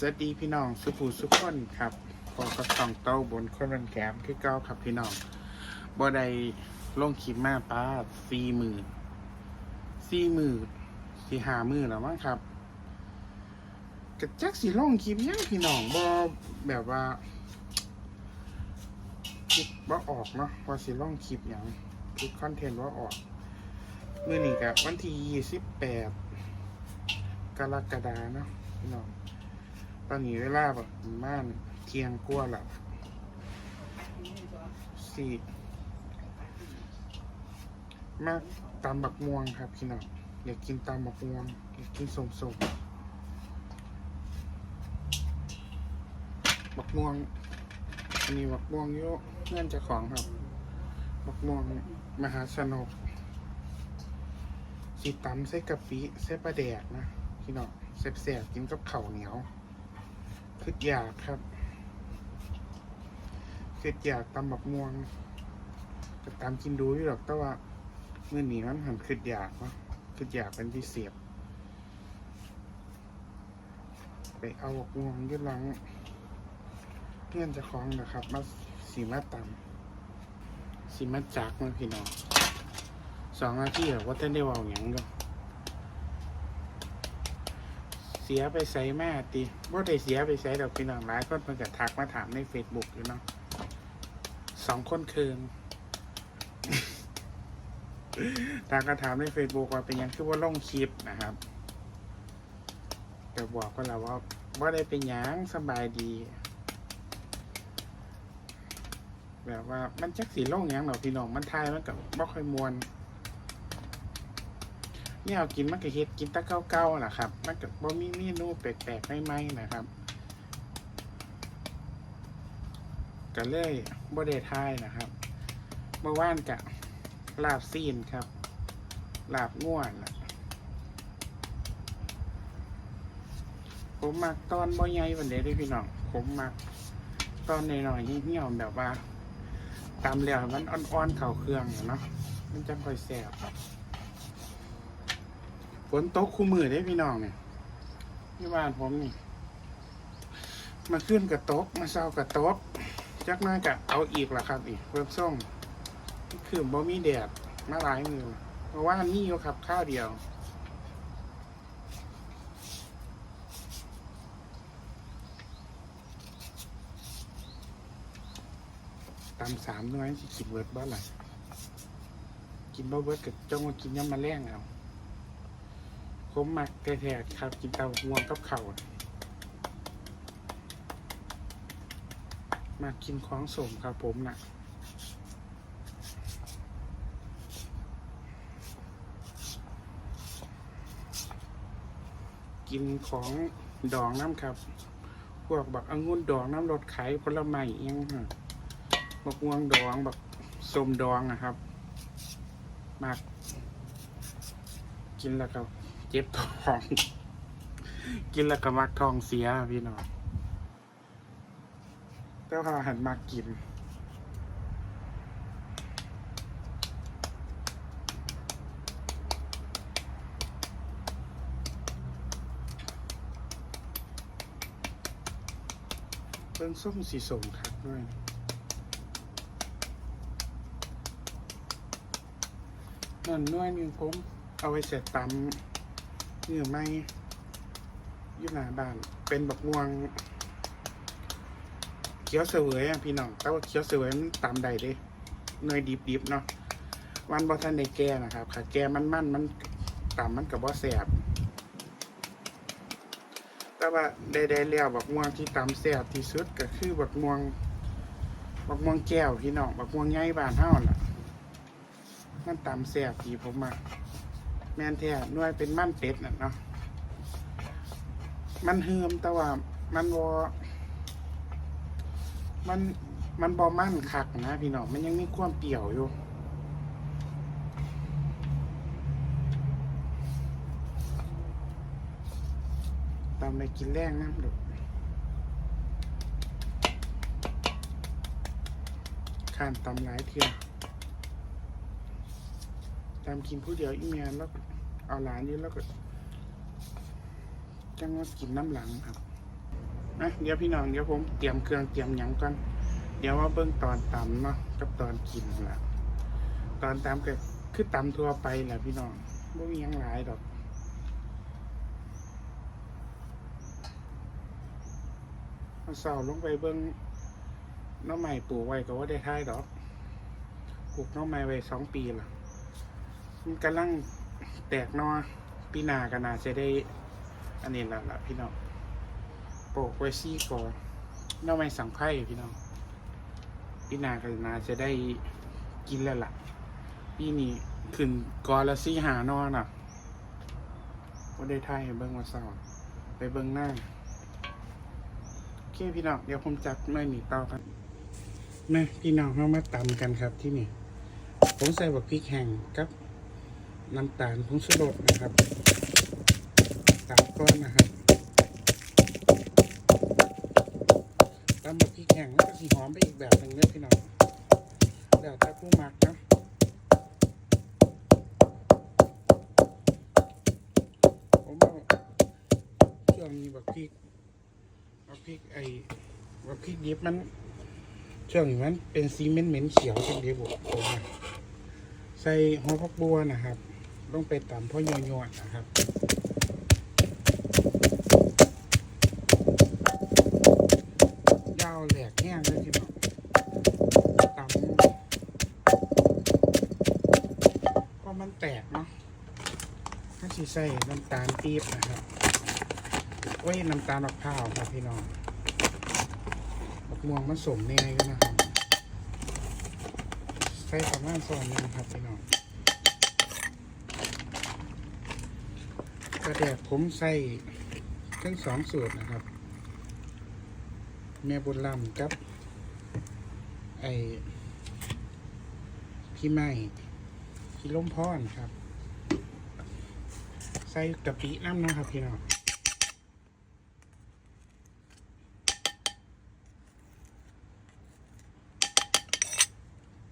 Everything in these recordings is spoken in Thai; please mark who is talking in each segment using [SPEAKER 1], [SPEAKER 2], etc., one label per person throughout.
[SPEAKER 1] สวัสดีพี่น้องสุภูสุขคนครับพอกระสองเต้าบนคนรันแกมคือเก้าครับพี่น้องบ่ได้ลงคลิปมาป้าสี่หมื่นสี่หมื่นสี่หามือแล้วมั้งครับกระจักสีลงคลิปยังพี่น้องบ่แบบว่าคิดว่าออกเนาะว่าสิลงคลิปอย่างคิดคอนเทนต์ว่าออกมือนี้กับวันที่ยี่สิบแปดกรกฎาเนาะพี่น้อง ตอนนี้เวลาแบบม่านเที่ยงกว่าละสี่มาตำบักม่วงครับพี่น้องอยากกินตำบักม่วงอยากกินสมสมบักม่วงอันนี้บักม่วงโยอะเงื่อนจะของครับบักม่วงมหาสนุกสีตำใส่กะปิใส่ปลาแดกนะพี่น้องแซ่บๆกินกับเข้าเหนียว คืออยากครับคืออยากตำบักม่วงจะตามกินดูอยู่หรอกแต่ว่าเมื่อนี้มันหันคืออยากเนาะคืออยากเป็นพิเศษไปเอาบักม่วงยืดหลังเพื่อนจะคล้องนะครับ มาสีมาตำสีมาจักมาพี่น้องสองนาทีหรอว่าท่านได้ว่าอย่างก็ เสียไปใส่แม่ตีว่าได้เสียไปใส่ดอกพี่น้องหลายคนเพิ่นก็ทักมาถามในเฟซบุ๊กอยู่เนาะสองคนคืนทักก็ถามในเฟซบุ๊กว่าเป็นยังคือว่าลงคลิปนะครับแต่บอกก็แล้วว่าว่าได้เป็นยังสบายดี แบบว่ามันจักสีลงยังหรอพี่น้องมันทายมันกับบ่ค่อยมวน เนี่ยเอากินมันก็เฮ็ดกินแตะเก่าๆล่ะครับมันก็บ่มีเมนูแปลกๆใหม่ๆนะครับก็เลยบ่ได้ทายนะครับเมื่อวานกะลาบซีนครับลาบง่วนล่ะผมมักตอนบ่ใหญ่วันเด้เด้พี่น้องผมมักตอนน้อยๆเหี่ยวแบบว่าตามแล้วมันอ่อนๆเข้าเครื่องเนาะมันจังค่อยแซ่บ นตกคู่มือได้พี่น้องเนี่ยที่บ้านผมนี่ มาขึ้นกับโตกมาเศร้ากับโตกจักหน้อยกับเอาอีกละครับอีกเพิ่มส่งคือบ่มีแดดมาหลายมือเพราะว่านี่อยู่ครับข้าวเดียวตำสามน้อยสิกินเบิร์ดบ้านไรกินบ่เบิร์ดกับจ้องมากินยำมาแรงเอา ผมมักแท้ๆครับ กินเตาห่วงกับเข่าวมากินของสมครับผมนะกินของดองน้ำครับ พวกบักองุ่นดองน้ำรสไข่ผลไม้เองฮะบักม่วงดองบักส้มดองนะครับมากกินแล้วก็ เจ็บท้อง กินแล้วก็มักท้องเสียพี่น้องแต่ว่าหันมากินเบิ่งส้มสีสมคักด้วยนั่นน้อยนึงผม เอาไว้เสร็จตำ เนื้อไม้ยี่หนาบาน เป็นบักม่วงเคี้ยวเสวยอะพี่น้อง แต่ว่าเคี้ยวเสวยมันตำใดเด้เนยดิบๆเนาะวันบอทันในแก่นะครับค่ะแก่มันมันมันตำมันกับบ่แสบแต่ว่าได้ได้แล้วบักม่วงที่ตำแสบที่สุดก็คือบักม่วงบักม่วงแก้วพี่น้องบักม่วงใหญ่บ้านเฮาน่ะมันตำแสบที่ผมมา แมนแท้หน่วยเป็นมันเป็ดน่ะเนาะมันเฮิมแต่ว่ามันบอมันมันบอมั่นคักนะพี่น้องมันยังมีความเปรี้ยวอยู่ตามไปกินแรงน้ำดุข้านตำหลายเที่ยตามกินผู้เดียวอีเมียแล้ว เอาหลานนี้แล้วก็จังว่ากินน้ำหลังครับนะเดี๋ยวพี่น้องเดี๋ยวผมเตรียมเครื่องเตรียมหยังก่อนเดี๋ยวว่าเบิ่งตอนตำเนาะกับตอนกินละตอนตำก็คือตำทั่วไปแหละพี่น้องไม่มีหยังหลายดอกเอาเสาลงไปเบิ่งน้องใหม่ปลูกไว้ก็ว่าได้ท้ายดอกปลูกน้องใหม่ไว้สองปีละมันกำลัง แตกหนอปีหน้าก็น่าจะได้ อันนี้ละละพี่น้องโปกไว้ซี่ก่อนน้องไม่สังไพ่พี่น้องพี่นาก็นนาจะได้กินแล้วล่ะปีนี้ขึ้นกอละซี่หานอนอะว่าได้ทายเบิ้งมาสอนไปเบิ้งหน้าโอเคพี่น้องเดี๋ยวผมจัดไม่หนีเต่อกันมาพี่น้องเรามาตำกันครับที่นี่ผมใส่บักพริกแห้งกับ น้ำตาลผงชูรสนะครับตามก้อนนะครับตำบักพริกแห้งแล้วก็สีหอมไปอีกแบบหนึ่งเนี่ยพี่น้องแล้วแต่ผู้มักนะผมเอาช่วงนี้บักพริกบักพริกไอ้บักพริกดิบมันช่วงนี้มันเป็นซีเมนต์เหม็นเขียวจังเดียวผมนะใส่หัวพักบัวนะครับ ต้องไปตำเพราะยัวๆนะครับยาวแหลกแห้งเลยพี่น้องตำเพราะมันแตกเนาะถ้าสีใส่น้ำตาลปี๊บนะครับไว้ยน้ำตาลมะพร้าวครับพี่น้องมะม่วงมันสมแน่ก็นะครับใส่ประมาณสองนึงครับพี่น้อง กระเดียกผมใส่ทั้งสองสูตรนะครับ แม่บุญลำกับ ไอพี่ไม้พี่ล้มพ่อนครับ ใส่กะปิน้ำนะครับพี่น้อง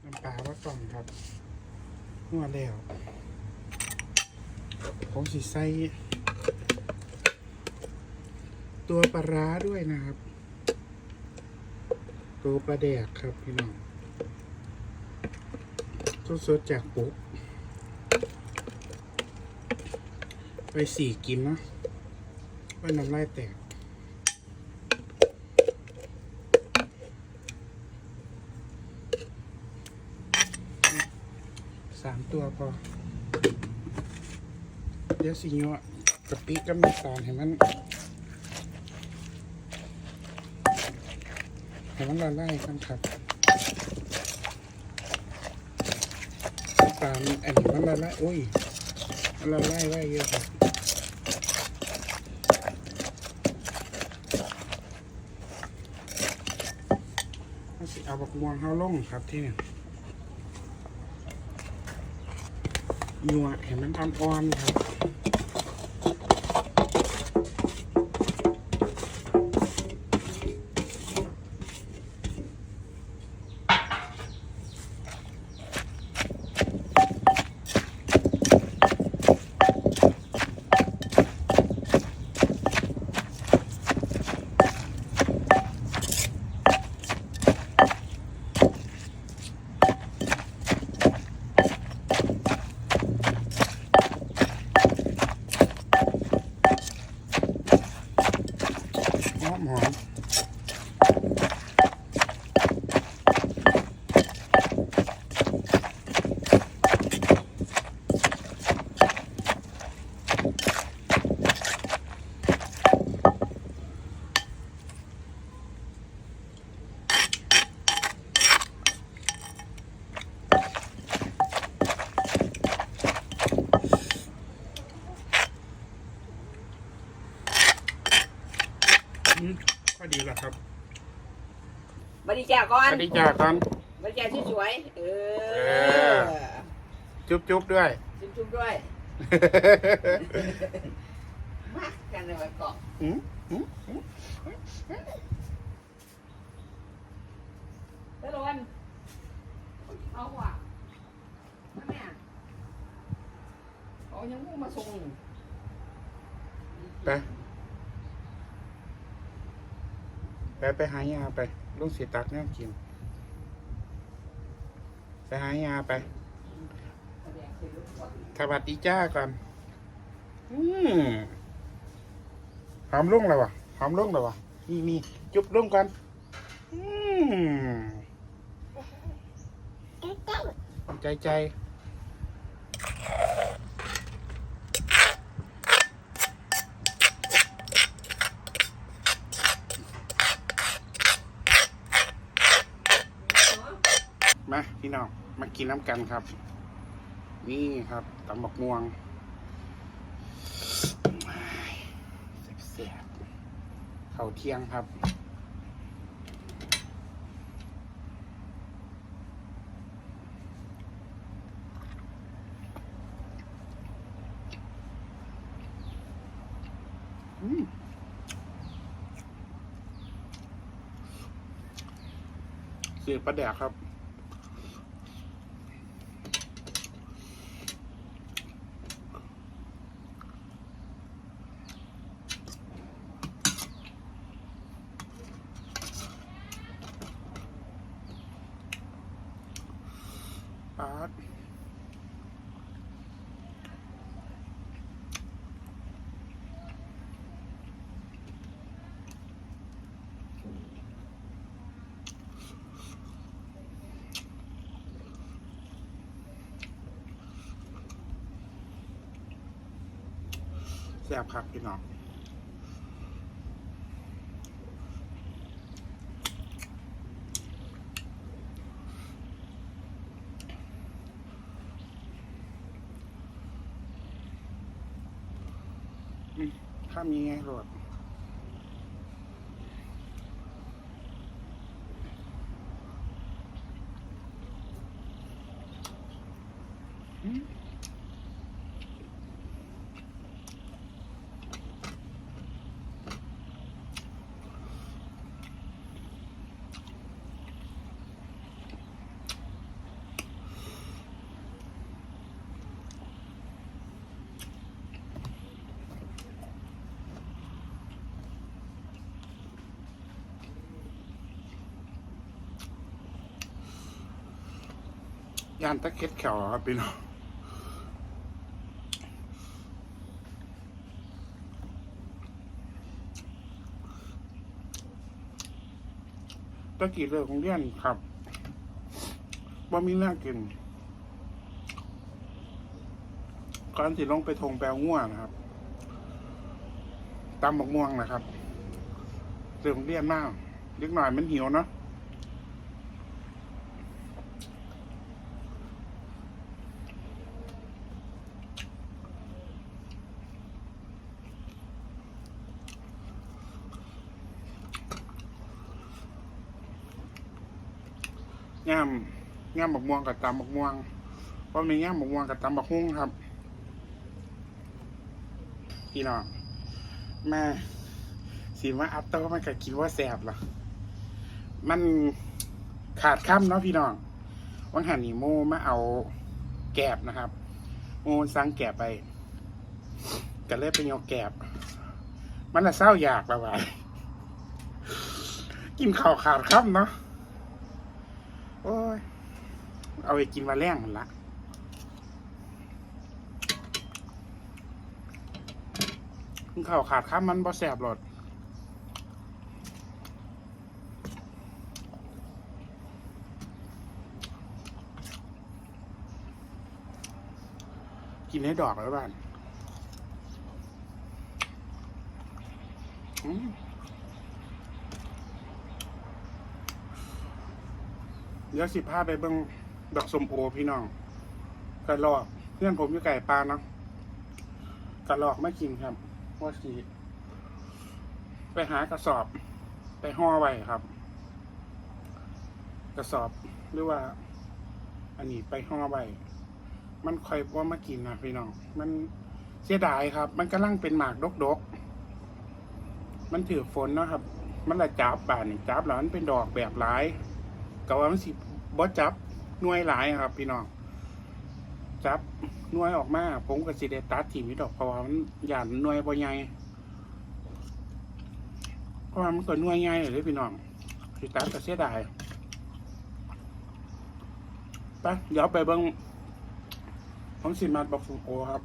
[SPEAKER 1] น้ำปลาว่าต้องครับนวแล้ว ผมสิใส่ตัวปลาร้าด้วยนะครับ ตัวปลาแดกครับพี่น้องสดๆจากปุ๊บไปสี่กินเนะไว้น้ำลายแตกสามตัวพอ ดี๋ยวสิโยะกะปิกับน้ำตาลให้มันให้มันละลายกันครับน้ำตาลอันนี้มันละลายโอ้ยมันละลายไว้เยอะครับเอาสิเอาบักม่วงเข้าลงครับที่นี่ หยวดเห็นมันอ่อนๆครับ หอมหอมอืมก็ดีแล้วครับ
[SPEAKER 2] บริจาคก่อ
[SPEAKER 1] ส
[SPEAKER 2] น
[SPEAKER 1] วัสดีจ้าตอน
[SPEAKER 2] บริจาคที่สวยๆเอ
[SPEAKER 1] เอ
[SPEAKER 2] อ
[SPEAKER 1] จุ๊บจุ๊บด้วย
[SPEAKER 2] จุ๊บๆด้วย มากันในวันเกาะ
[SPEAKER 1] อืมอืม
[SPEAKER 2] เฮ้ยโรนเอาว่ะมาแม่เอายังงูมาส่ง
[SPEAKER 1] ไปไปหายาไปลุงเสียตักแน่กิน ไปหายาไปสวัสดีจ้าก่อนอืมหอมลุ่งแล้ววะหอมลุ่งแล้ววะนี่นี่จุบลุ่งกันอืมใจใจ มา พี่น้องมากินน้ำกันครับ นี่ครับตำบักม่วงแซ่บๆข้าวเที่ยงครับอืมเสียบปลาแดกครับ ปาด แซ่บครับพี่น้องถ้ามีไงโหลด ยานตะเข็ดแขวครับพี่น้องตะกี้เลิกของเรียนครับว่ามีน่ากินก่อนสิลงไปทงแปลง่วนะครับตำบักม่วงนะครับเรื่อของเรียนมากเล็กหน่อยมันหิวเนาะ ย่ามย่ามบักม่วงกับตำบักม่วงเพราะมีย่ามบักม่วงกับตำบักฮุ้งครับพี่น้องแม่สีว่าอัตโต้มันก็กินว่าแสบเหรอมันขาดค่ำเนาะพี่น้องวังหันนี่โมมาเอาแกบนะครับ โมสั่งแกบไปก็เลยไปยกแกบ มันละเศร้าอยากละวะกินข้าวขาดค่ำเนาะ โอ้ย เอาไปกินมาแรงมันละมันข้าวขาดข้ามมันบ่แสบหรอกกินให้ดอกแล้วบ้านอืม เดี๋ยวสิพาไปเบิ่งดอกสมโอพี่น้องกระลอกเพื่อนผมอยู่ไก่ปลาเนาะกระลอกไม่กินครับว่าสีไปหากระสอบ ไปห่อไว้ครับ กระสอบหรือว่า อันนี้ไปห่อไว้มันค่อยว่ามากินนะพี่น้อง มันเสียดายครับ มันกำลังเป็นหมากดกๆ มันถือฝนเนาะครับ มันละจับบานนี่จับแล้วมันเป็นดอกแบบหลายก็ว่ามันสิ บ่จับหน่วยหลายครับ พี่น้องจับหน่วยออกมา ผมก็สิได้ตัดถิ่มนี่ดอกเพราะว่ามันหยานหน่วยบ่ใหญ่ราะว่ามันก็น่วยง่ายเลยพี่น้องสิตามก็เสียดายไปเดี๋ยวไปเบิ่งผมสิมาบอกสุโอครับ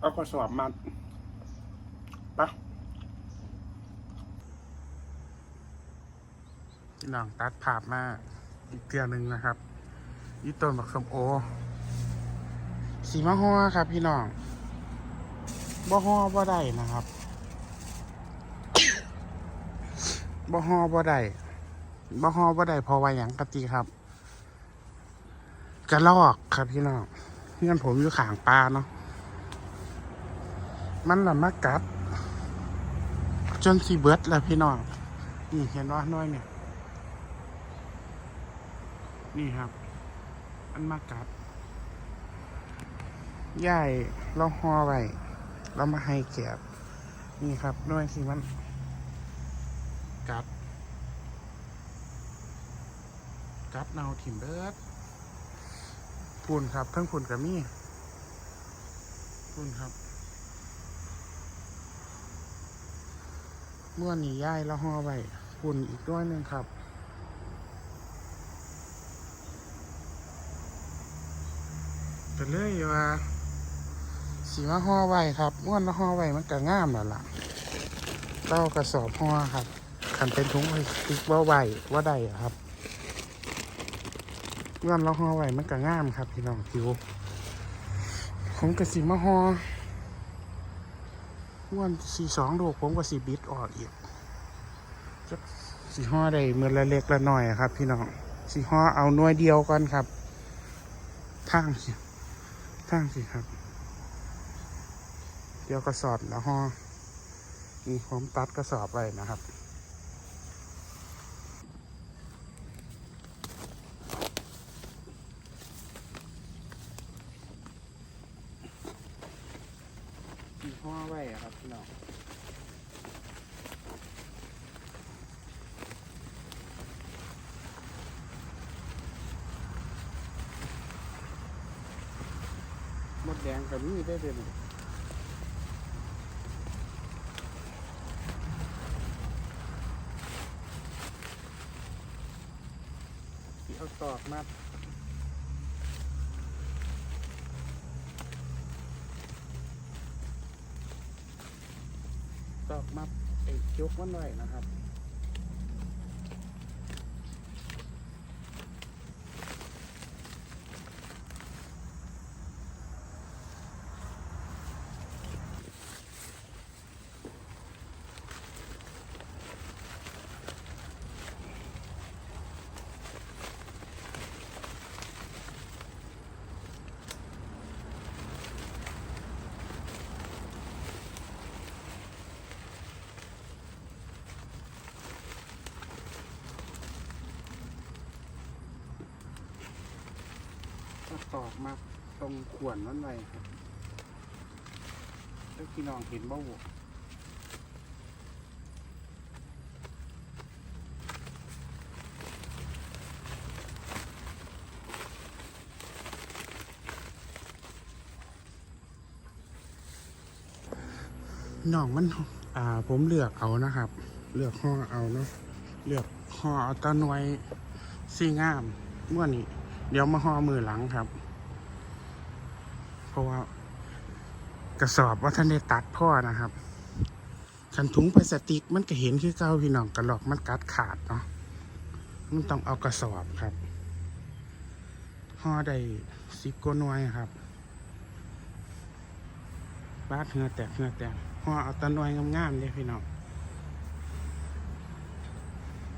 [SPEAKER 1] เอากระสอบมาไปะ พี่น้องตัดภาพมาอีกเตียหนึ่งนะครับยี่ต้นบักสมโอ สีมะฮอครับ พี่น้องบ่ฮอบ่ได้นะครับบ่ฮอบ่ได้บ่ฮอบ่ได้พอไว่าหยังกติครับ กระลอกครับพี่น้องเพื่อนผมอยู่ขางปลาเนาะมันละมากัด จนสีเบิดแล้วพี่น้องนี่เห็นว่าน้อยเนี่ย นี่ครับมันมากัดย่ายเราห่อไว้เรามาให้แกบนี่ครับน้อยที่มัน กัด กัดเนาถิ่มเบิร์ดพุ่นครับทั้งพุ่นกับมี่พุ่นครับเมื่อนี่ย่ายแล้วห่อไว้พุ่นอีกด้วยหนึ่งครับ ก็เลยว่าสีมาห่อไว้ครับม้วนมาห่อไว้มันก็ง่ามแล้วล่ะเต้ากระสอบห่อครับขันเป็นถุงพลาสติกว่าไว้ว่าได้ครับม้วนเราห่อไว้มันก็ง่ามครับ พี่น้องผิวผมกับสีมาห่อม้วนสีสองโดกผมกับสีบิดออกอีกจะสีห่อได้เมื่อละเล็กละน้อยครับ พี่น้องสีห่อเอาหน่วยเดียวก่อนครับทาง สิตั้งสิครับ เดี๋ยวกระสอบแล้วห่อมีผมตัดกระสอบไว้นะครับ มีห่อไว้อะครับพี่น้องหม ดแดงกับมีได้เลยที่เอาตอกมาตอกมาไอ้ยกมันไว้นะครับ อกมาตรงขวนนั่นไว้ครับแล้วพี่น้องเห็นบ่าวน้องมันอ่าผมเลือกเอานะครับ เลือกห่อเอาเนาะเลือกห่อเอาตะหนวยสีงามเมื่อนี้เดี๋ยวมาห่อมือหลังครับ เพราะว่ากระสอบว่าท่านได้ตัดพ่อนะครับขันถุงพลาสติกมันก็เห็นคือเก้าพี่น้องกระหลอกมันกัดขาดเนาะมันต้องเอากระสอบครับห่อได้สิบกว่าหน่วยครับบาดเหือแตกเหือแตกห่อเอาตะหน่วยงามๆเลยพี่น้อง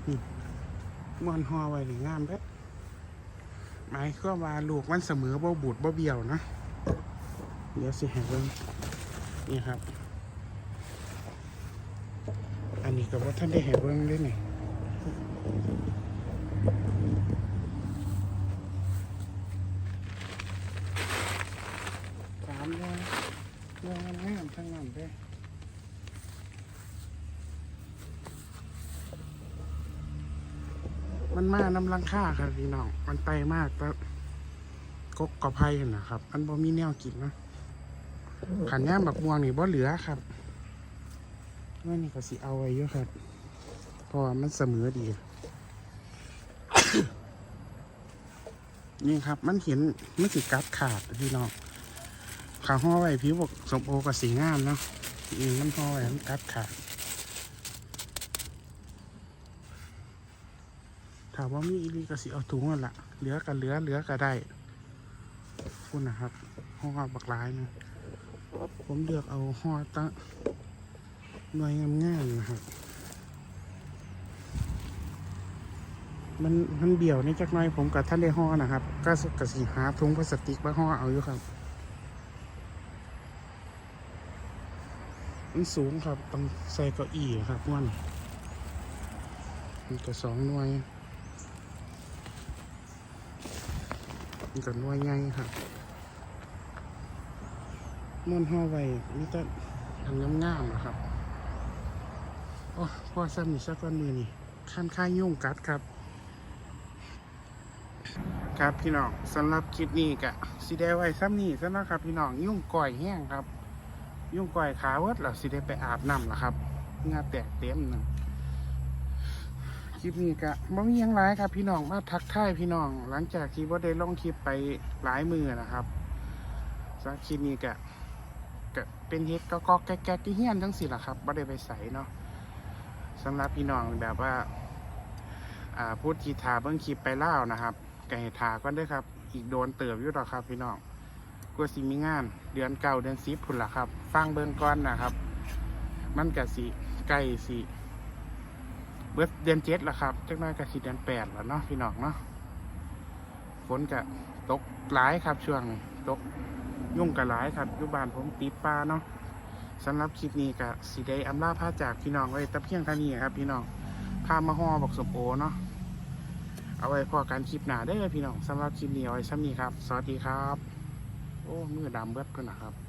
[SPEAKER 1] นี่ม้วนห่อไว้นี่งามเด้อหมายความว่าลูกมันเสมอบ่บูดบ่เบี้ยวนะ เดี๋ยวสิให้เบิ่งนี่ครับ อันนี้ก็ว่าท่านได้ให้เบิ่งได้วยนี่สามเดือนเดือนงามๆทั้งนั้นเลยมันมาน้ำลังค่าครับพี่น้อง มันไปมากแต่กกกระไพ่นนะครับ มันบ่มีแนวกินนะ ขันย่ามบักม่วงนี่บ่เหลือครับว่านี่ก็สิเอาไว้อยู่ครับเพราะมันเสมอดี นี่ครับมันเห็นมันสิกัดขาดพี่น้องขาห่อไว้พี่บอกสมโอกับสีงามเนาะนี่มันห่อไว้มันกัดขาดถามว่ามีอีลีก็สิเอาถุงนั่นละเหลือก็เหลือเหลือก็ได้คุณนะครับห่อบักหลายนะ ผมเลือกเอาห่อตะหน่วยงามๆนะครับ มันมันเบี่ยวนี่จักหน่อยผมกับท่านได้ห่อนะครับ ก็สกสีหาถุงพลาสติกมาห่อเอาอยู่ครับ มันสูงครับต้องใส่เก้าอี้ครับม่วนมันก็สองหน่วยมันก็หน่วยใหญ่ครับ ม่วนห่อไว้มีแต่อันงามๆนะครับโอ้พอซ้ำนี่สักวันมือนี่ขั้นค่ายยุ่งกัดครับ ครับพี่น้องสำหรับคลิปนี้กะสิได้ไว้ซ้ำนี่ซะนะครับ พี่น้องยุ่งก่อยแห้งครับ ยุ่งก่อยขาเวิร์ดแล้วสิได้ไปอาบน้ำละครับงาแตกเต็มนึงคลิปนี้กะบ่มียังไรครับ พี่น้องมาทักทายพี่น้อง หลังจากที่ว่าได้ลงคลิปไปหลายมือนะครับสำหรับคลิปนี้กะ กะเป็นเฮ็ดก็ก็แก๊กแก๊กที่เฮี้ยนทั้งสิล่ะครับบ่ได้ไปใส่เนาะสำหรับพี่น้องแบบว่าอ่าพูดทีทาเบิ้งคลิปไปเล่านะครับไก่ทาก็ได้อครับ อีกโดนเติบอยู่หรอกครับ พี่น้องกลัวสิมีงาน เดือนเก่าเดือนสิบพุ่นละครับ ฟังเบิ้งก้อนนะครับ มันกะสิใกล้สิเบิดเดือนเจ็ดละครับจักหน้อยกะสิเดือนแปดแล้วเนาะพี่น้องเนาะฝนกะตกหลายครับช่วงตก ยุ่งกับหลายครับอยู่บ้านผมติดปลาเนาะสำหรับคลิปนี้กับสีได้อำลาพาจากพี่น้องไว้ตะเพียงเท่านี้ครับ พี่น้องพามาห่อบอกสมโอเนาะเอาไว้พอการคลิปหนาได้อพี่น้องสำหรับคลิปนี้เอาไว้ซ้ำนี้ครับ สวัสดีครับ โอ้มือดำเบิดกันนะครับ